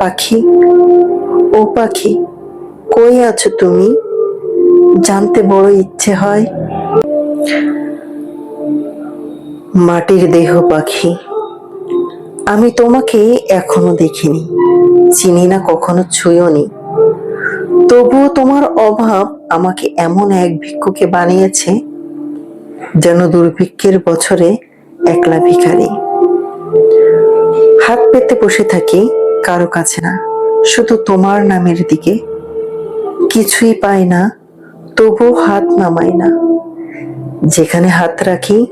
পাখি। ও পাখি, কই আছো তুমি? জানতে বড় ইচ্ছে হয়। মাটির দেহ পাখি। আমি তোমাকে এখনও দেখিনি, চিনি না কখনো ছুঁয়নি তবুও তোমার অভাব আমাকে এমন এক ভিক্ষুকে বানিয়েছে, যেন দুর্ভিক্ষের বছরে একলা ভিখারি। হাত পেতে বসে থাকি কারও কাছে না। শুধু তোমার নামের দিকে। কিছুই পাই না তবু হাত নামাই না। যেখানে হাত রাখি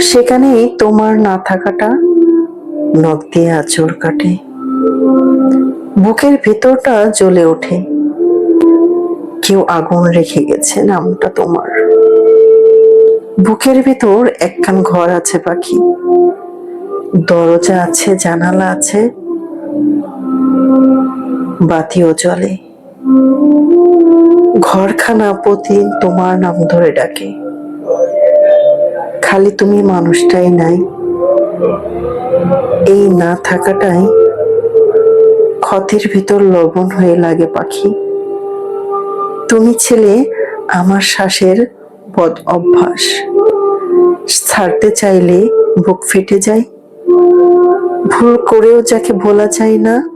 সেখানে তোমার না থাকাটা নখ দিয়ে আঁচড় কাটে। বুকের ভেতরটা জ্বলে ওঠে। কেউ আগুন রেখে গেছে নামটা তোমার। বুকের ভেতর একখান ঘর আছে পাখি। দরজা আছে, জানালা আছে বাতিও জ্বলে ঘরখানা প্রতিদিন তোমার নাম ধরে ডাকে। খালি তুমি মানুষটাই নাই। এই না থাকাটাই ক্ষতির ভিতর লবণ হয়ে লাগে পাখি। তুমি ছেলে, আমার শ্বাসের বদ অভ্যাস। ছাড়তে চাইলে বুক ফেটে যায়। ভুল করেও যাকে বলা যায় না।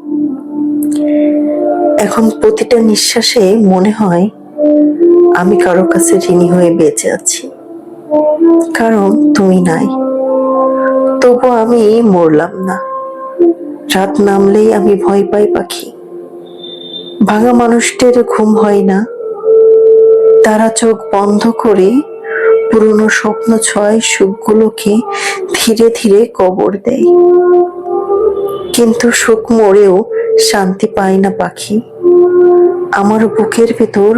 এখন প্রতিটা নিঃশ্বাসে মনে হয় আমি কারও কাছে ঋণী হয়ে বেঁচে আছি। কারণ তুমি নাই। তবু আমি মরলাম না। রাত নামলেই আমি ভয় পাই পাখি। ভাঙা মানুষদের ঘুম হয় না। তারা চোখ বন্ধ করে পুরনো স্বপ্ন ছয় সুখগুলোকে ধীরে ধীরে কবর দেয়। কিন্তু সুখ মরেও শান্তি পায় না পাখি। আমার বুকের ভেতর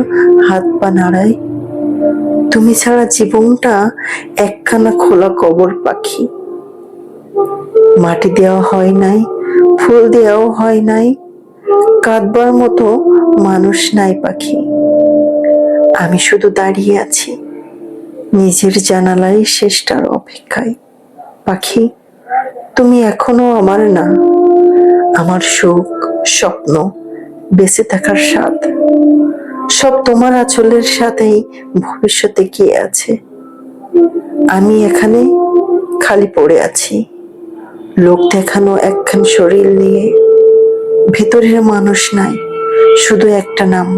হাত পা নাড়ায়। তুমি ছাড়া জীবনটা একখানা খোলা কবর পাখি। মাটি দেওয়া হয় নাই, ফুল দেওয়াও হয় নাই, কাঁদবার মতো মানুষ নাই পাখি। আমি শুধু দাঁড়িয়ে আছি, নিজের জানালায় শেষটার অপেক্ষায়। পাখি, তুমি এখনও আমার না। আমার সুখ, স্বপ্ন বেঁচে থাকার স্বাদ। সব তোমার আঁচলের সাথেই ভবিষ্যতে কি আছে? আমি এখানে খালি পড়ে আছি। লোক দেখানো একখান শরীর নিয়ে ভেতরের মানুষ নাই, শুধু একটা নাম।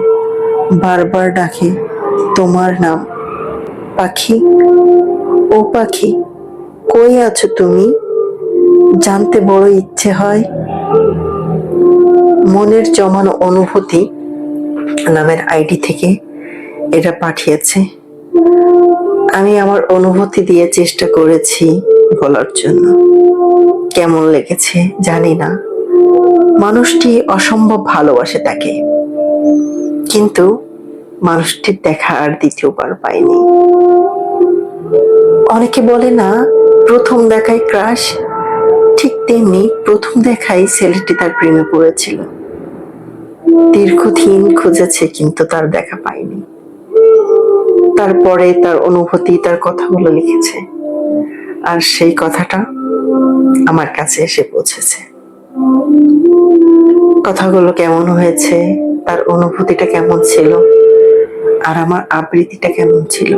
বারবার ডাকে, তোমার নাম? পাখি, ও পাখি, কই আছো তুমি? জানতে বড় ইচ্ছে হয় মনের জমানো অনুভূতি নামের আইডি থেকে এটা পাঠিয়েছে। আমি আমার অনুভূতি দিয়ে চেষ্টা করেছি বলার জন্য। কেমন লেগেছে জানি না। মানুষটি অসম্ভব ভালোবাসে তাকে। কিন্তু মানুষটির দেখা আর দ্বিতীয়বার পাইনি অনেকে বলে না, প্রথম দেখায় ক্রাশ ঠিক তেমনি প্রথম দেখাই ছেলেটি তার প্রেমে পড়েছিল। দীর্ঘদিন খুঁজেছে কিন্তু তার দেখা পায়নি। তারপরে তার অনুভূতি, তার কথাগুলো লিখেছে। আর সেই কথাটা আমার কাছে এসে পৌঁছেছে। কথাগুলো কেমন হয়েছে, তার অনুভূতিটা কেমন ছিল, আর আমার আবৃত্তিটা কেমন ছিল,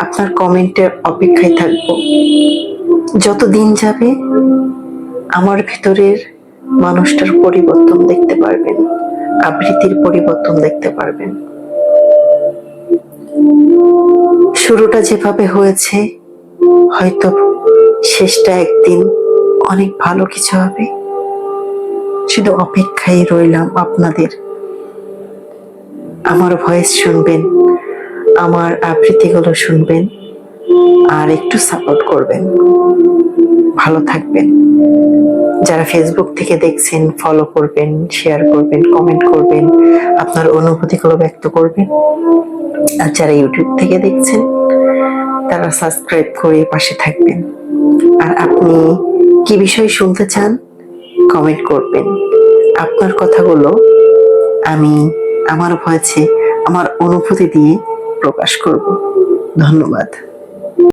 আপনার কমেন্টের অপেক্ষায় থাকব। যত দিন যাবে, আমার ভিতরের মানুষটার পরিবর্তন দেখতে পারবেন, আবৃত্তির পরিবর্তন দেখতে পারবেন। শুরুটা যেভাবে হয়েছে, হয়তো শেষটা একদিন অনেক ভালো কিছু হবে। শুধু অপেক্ষায় রইলাম আপনাদের। আমার ভয়েস শুনবেন, আমার আবৃত্তিগুলো শুনবেন। আর একটু সাপোর্ট করবেন। ভালো থাকবেন। যারা ফেসবুক থেকে দেখছেন ফলো করবেন শেয়ার করবেন কমেন্ট করবেন, আপনার অনুভূতিগুলো ব্যক্ত করবেন। আর যারা ইউটিউব থেকে দেখছেন, তারা সাবস্ক্রাইব করে পাশে থাকবেন। আর আপনি কি বিষয় শুনতে চান কমেন্ট করবেন। আপনার কথাগুলো আমি, আমার ভয়েছে আমার অনুভূতি দিয়ে প্রকাশ করব। ধন্যবাদ।